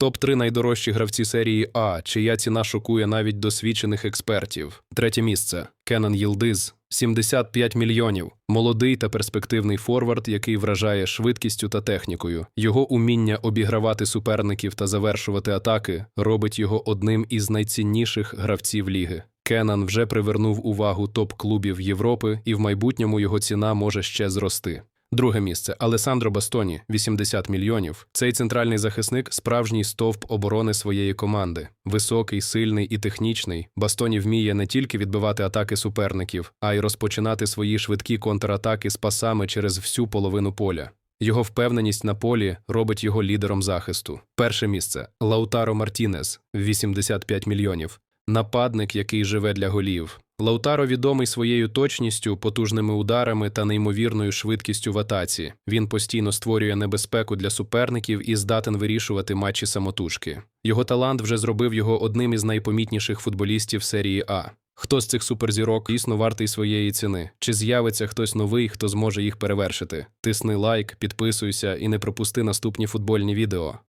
Топ-3 найдорожчі гравці серії А, чия ціна шокує навіть досвідчених експертів. Третє місце Кенан Єлдиз 75 мільйонів. Молодий та перспективний форвард, який вражає швидкістю та технікою. Його уміння обігравати суперників та завершувати атаки робить його одним із найцінніших гравців ліги. Кенан вже привернув увагу топ-клубів Європи, і в майбутньому його ціна може ще зрости. Друге місце Алесандро Бастоні 80 мільйонів. Цей центральний захисник справжній стовп оборони своєї команди. Високий, сильний і технічний. Бастоні вміє не тільки відбивати атаки суперників, а й розпочинати свої швидкі контратаки з пасами через всю половину поля. Його впевненість на полі робить його лідером захисту. Перше місце Лаутаро Мартінес 85 мільйонів. Нападник, який живе для голів. Лаутаро відомий своєю точністю, потужними ударами та неймовірною швидкістю в атаці. Він постійно створює небезпеку для суперників і здатен вирішувати матчі самотужки. Його талант вже зробив його одним із найпомітніших футболістів серії А. Хто з цих суперзірок дійсно вартий своєї ціни? Чи з'явиться хтось новий, хто зможе їх перевершити? Тисни лайк, підписуйся і не пропусти наступні футбольні відео.